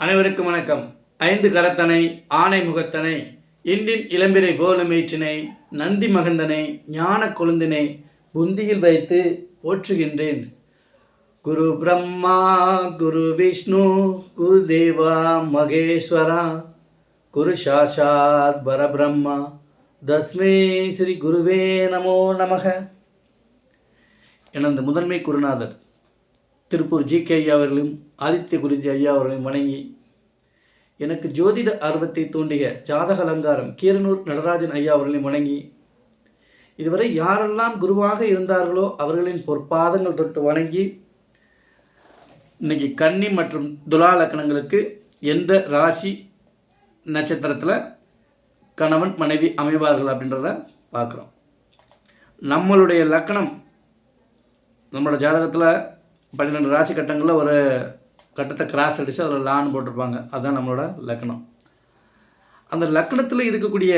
அனைவருக்கும் வணக்கம். ஐந்து கரத்தனை ஆனை முகத்தனை இன்றின் இளம்பிரை போலுமேற்றினை நந்தி மகந்தனை ஞான கொழுந்தினை புந்தியில் வைத்து போற்றுகின்றேன். குரு பிரம்மா குரு விஷ்ணு குரு தேவா மகேஸ்வரா குரு சாஷாத் பரபிரம்மா தஸ்மே ஸ்ரீ குருவே நமோ நமக. எனது முதன்மை குருநாதர் திருப்பூர் ஜி. கே. ஐயா அவர்களையும் ஆதித்ய குருஜி ஐயா அவர்களையும் வணங்கி எனக்கு ஜோதிட ஆர்வத்தை தூண்டிய ஜாதக அலங்காரம் கீரனூர் நடராஜன் ஐயா அவர்களையும் வணங்கி இதுவரை யாரெல்லாம் குருவாக இருந்தார்களோ அவர்களின் பொற்பாதங்கள் தொட்டு வணங்கி இன்னைக்கு கன்னி மற்றும் துலா லக்கணங்களுக்கு எந்த ராசி நட்சத்திரத்தில் கணவன் மனைவி அமைவார்கள் அப்படின்றத பார்க்குறோம். நம்மளுடைய லக்கணம் நம்மளோட ஜாதகத்தில் பன்னிரெண்டு ராசி கட்டங்களில் ஒரு கட்டத்தை கிராஸ் அடித்து அதில் லான்னு போட்டிருப்பாங்க. அதுதான் நம்மளோட லக்கணம். அந்த லக்கணத்தில் இருக்கக்கூடிய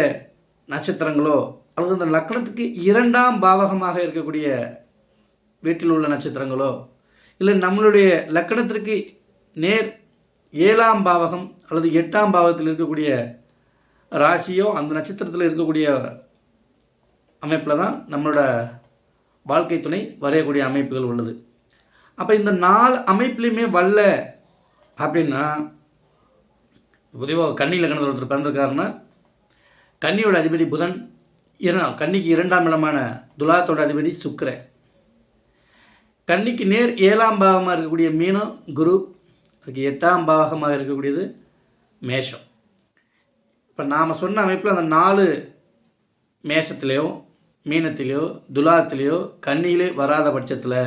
நட்சத்திரங்களோ அல்லது அந்த லக்கணத்துக்கு இரண்டாம் பாவகமாக இருக்கக்கூடிய வீட்டில் உள்ள நட்சத்திரங்களோ இல்லை நம்மளுடைய லக்கணத்திற்கு நேர் ஏழாம் பாவகம் அல்லது எட்டாம் பாவகத்தில் இருக்கக்கூடிய ராசியோ அந்த நட்சத்திரத்தில் இருக்கக்கூடிய அமைப்பில் தான் நம்மளோட வாழ்க்கை துணை வரையக்கூடிய அமைப்புகள் உள்ளது. அப்போ இந்த நாலு அமைப்புலையுமே வரல அப்படின்னா பொதுவாக கன்னியில் லக்னத்தில் ஒருத்தர் பிறந்திருக்காருன்னா கன்னியோட அதிபதி புதன் இர கன்னிக்கு இரண்டாம் இடமான துலாத்தோட அதிபதி சுக்கிரன். கன்னிக்கு நேர் ஏழாம் பாகமாக இருக்கக்கூடிய மீனம் குரு அதுக்கு எட்டாம் பாகமாக இருக்கக்கூடியது மேஷம். இப்போ நாம் சொன்ன அமைப்பில் அந்த நாலு மேஷத்துலேயோ மீனத்திலேயோ துலாத்திலேயோ கன்னியிலே வராத பட்சத்தில்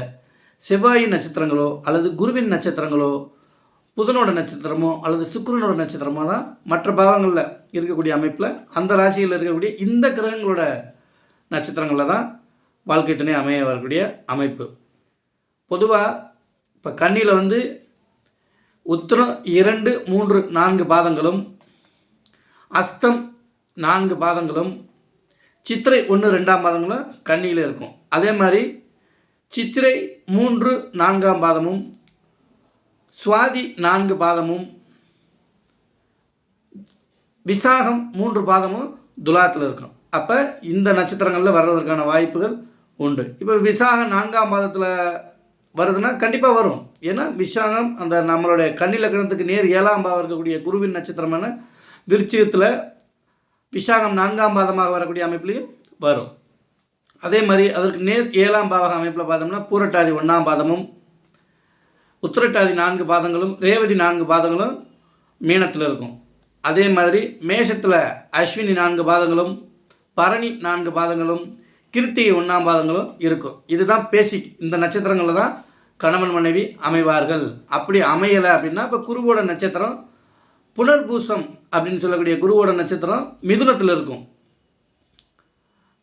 செவ்வாயின் நட்சத்திரங்களோ அல்லது குருவின் நட்சத்திரங்களோ புதனோட நட்சத்திரமோ அல்லது சுக்கிரனோட நட்சத்திரமோ தான் மற்ற பாவங்களில் இருக்கக்கூடிய அமைப்பில் அந்த ராசியில் இருக்கக்கூடிய இந்த கிரகங்களோட நட்சத்திரங்களில் தான் வாழ்க்கை துணை அமைய வரக்கூடிய அமைப்பு. பொதுவாக இப்போ கண்ணியில் வந்து உத்திரம் இரண்டு மூன்று நான்கு பாதங்களும் அஸ்தம் நான்கு பாதங்களும் சித்திரை ஒன்று ரெண்டாம் பாதங்களும் கண்ணியில் இருக்கும். அதே மாதிரி சித்திரை மூன்று நான்காம் பாதமும் சுவாதி நான்கு பாதமும் விசாகம் மூன்று பாதமும் துலாத்தில் இருக்கும். அப்போ இந்த நட்சத்திரங்களில் வர்றதற்கான வாய்ப்புகள் உண்டு. இப்போ விசாகம் நான்காம் பாதத்தில் வருதுன்னா கண்டிப்பாக வரும். ஏன்னா விசாகம் அந்த நம்மளுடைய கண்ணில் கிணத்துக்கு நேர் ஏழாம் பாவம் இருக்கக்கூடிய குருவின் நட்சத்திரமான விருச்சிகத்தில் விசாகம் நான்காம் பாதமாக வரக்கூடிய அமைப்புலையும் வரும். அதே மாதிரி அதற்கு நேர் ஏழாம் பாவக அமைப்பில் பார்த்தோம்னா பூரட்டாதி ஒன்றாம் பாதமும் உத்திரட்டாதி நான்கு பாதங்களும் ரேவதி நான்கு பாதங்களும் மீனத்தில் இருக்கும். அதே மாதிரி மேஷத்தில் அஸ்வினி நான்கு பாதங்களும் பரணி நான்கு பாதங்களும் கிருத்திகை ஒன்றாம் பாதங்களும் இருக்கும். இதுதான் பேசிக். இந்த நட்சத்திரங்களில் தான் கணவன் மனைவி அமைவார்கள். அப்படி அமையலை அப்படின்னா இப்போ குருவோட நட்சத்திரம் புனர்பூசம் அப்படின்னு சொல்லக்கூடிய குருவோட நட்சத்திரம் மிதுனத்தில் இருக்கும்.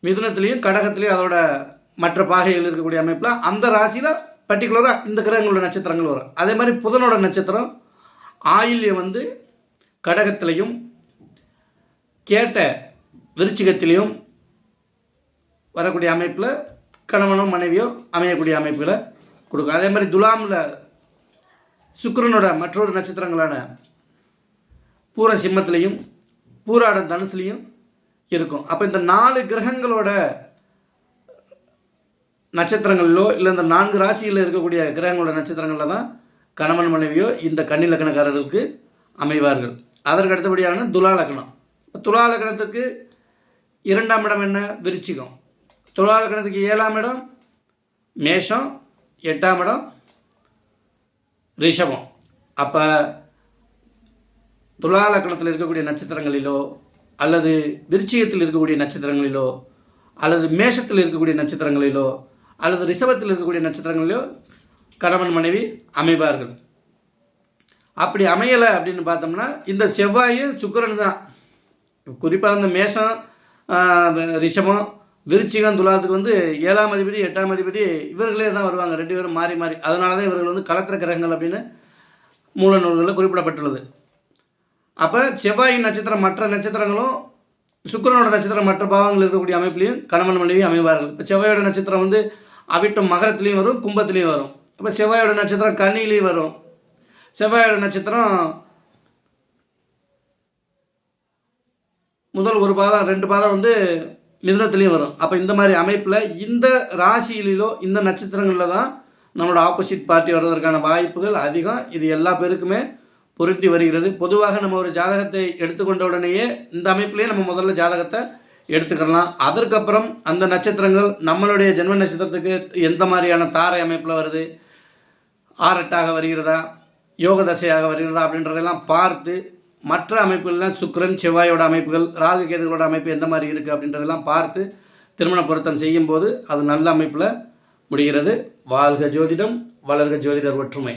மிதுனத்துலேயும் கடகத்துலேயும் அதோட மற்ற பாகைகள் இருக்கக்கூடிய அமைப்பில் அந்த ராசியில் பர்டிகுலராக இந்த கிரகங்களோட நட்சத்திரங்கள் வரும். அதே மாதிரி புதனோட நட்சத்திரம் ஆயில்யம் வந்து கடகத்திலையும் கேட்ட விருச்சிகத்திலையும் வரக்கூடிய அமைப்பில் கணவனோ மனைவியோ அமையக்கூடிய அமைப்புகளை கொடுக்கும். அதே மாதிரி துலாமில் சுக்கரனோட மற்றொரு நட்சத்திரங்களான பூர சிம்மத்திலையும் பூராட தனுசுலையும் இருக்கும். அப்போ இந்த நாலு கிரகங்களோட நட்சத்திரங்களிலோ இல்லை இந்த நான்கு ராசியில் இருக்கக்கூடிய கிரகங்களோட நட்சத்திரங்களில் தான் கணவன் மனைவியோ இந்த கன்னிலக்கணக்காரர்களுக்கு அமைவார்கள். அதற்கு அடுத்தபடியான துலா லக்னம். துலா இரண்டாம் இடம் என்ன? விருச்சிகம். துலாலக்கணத்துக்கு ஏழாம் இடம் மேஷம் எட்டாம் இடம் ரிஷபம். அப்போ துலாலக்கணத்தில் இருக்கக்கூடிய நட்சத்திரங்களிலோ அல்லது விருச்சிகத்தில் இருக்கக்கூடிய நட்சத்திரங்களிலோ அல்லது மேஷத்தில் இருக்கக்கூடிய நட்சத்திரங்களிலோ அல்லது ரிஷபத்தில் இருக்கக்கூடிய நட்சத்திரங்களிலோ கணவன் மனைவி அமைவார்கள். அப்படி அமையலை அப்படின்னு பார்த்தோம்னா இந்த செவ்வாயும் சுக்கரன் தான். குறிப்பாக இந்த மேஷம் ரிஷபம் விருச்சிகம் துலாத்துக்கு வந்து ஏழாம் அதிபதி எட்டாம் அதிபதி இவர்களே தான் வருவாங்க. ரெண்டு பேரும் மாறி மாறி. அதனால தான் இவர்கள் வந்து கலத்திர கிரகங்கள் அப்படின்னு மூல நூல்களில் குறிப்பிடப்பட்டுள்ளது. அப்போ செவ்வாய் நட்சத்திரம் மற்ற நட்சத்திரங்களும் சுக்கரனோட நட்சத்திரம் மற்ற பாவங்கள் இருக்கக்கூடிய அமைப்புலையும் கணவன் மனைவி அமைவார்கள். இப்போ செவ்வாயோட நட்சத்திரம் வந்து அவிட்டம் மகரத்துலேயும் வரும் கும்பத்துலேயும் வரும். இப்போ செவ்வாயோட நட்சத்திரம் கன்னிலையும் வரும். செவ்வாயோட நட்சத்திரம் முதல் ஒரு பாதம் ரெண்டு பாதம் வந்து மிதனத்துலேயும் வரும். அப்போ இந்த மாதிரி அமைப்பில் இந்த ராசியிலோ இந்த நட்சத்திரங்களில் தான் நம்மளோட ஆப்போசிட் பார்ட்டி வர்றதற்கான வாய்ப்புகள் அதிகம். இது எல்லா பேருக்குமே பொருந்தி வருகிறது. பொதுவாக நம்ம ஒரு ஜாதகத்தை எடுத்துக்கொண்ட உடனேயே இந்த அமைப்பிலேயே நம்ம முதல்ல ஜாதகத்தை எடுத்துக்கலாம். அதற்கப்புறம் அந்த நட்சத்திரங்கள் நம்மளுடைய ஜென்ம நட்சத்திரத்துக்கு எந்த மாதிரியான தாரை அமைப்பில் வருது? ஆரெட்டாக வருகிறதா? யோக தசையாக வருகிறதா? அப்படின்றதெல்லாம் பார்த்து மற்ற அமைப்புகள்லாம் சுக்கரன் செவ்வாயோட அமைப்புகள் ராகு கேதுகளோட அமைப்பு எந்த மாதிரி இருக்குது அப்படின்றதெல்லாம் பார்த்து திருமண பொருத்தம் செய்யும்போது அது நல்ல அமைப்பில் முடிகிறது. வாழ்க ஜோதிடம் வளர்க ஜோதிடர் ஒற்றுமை.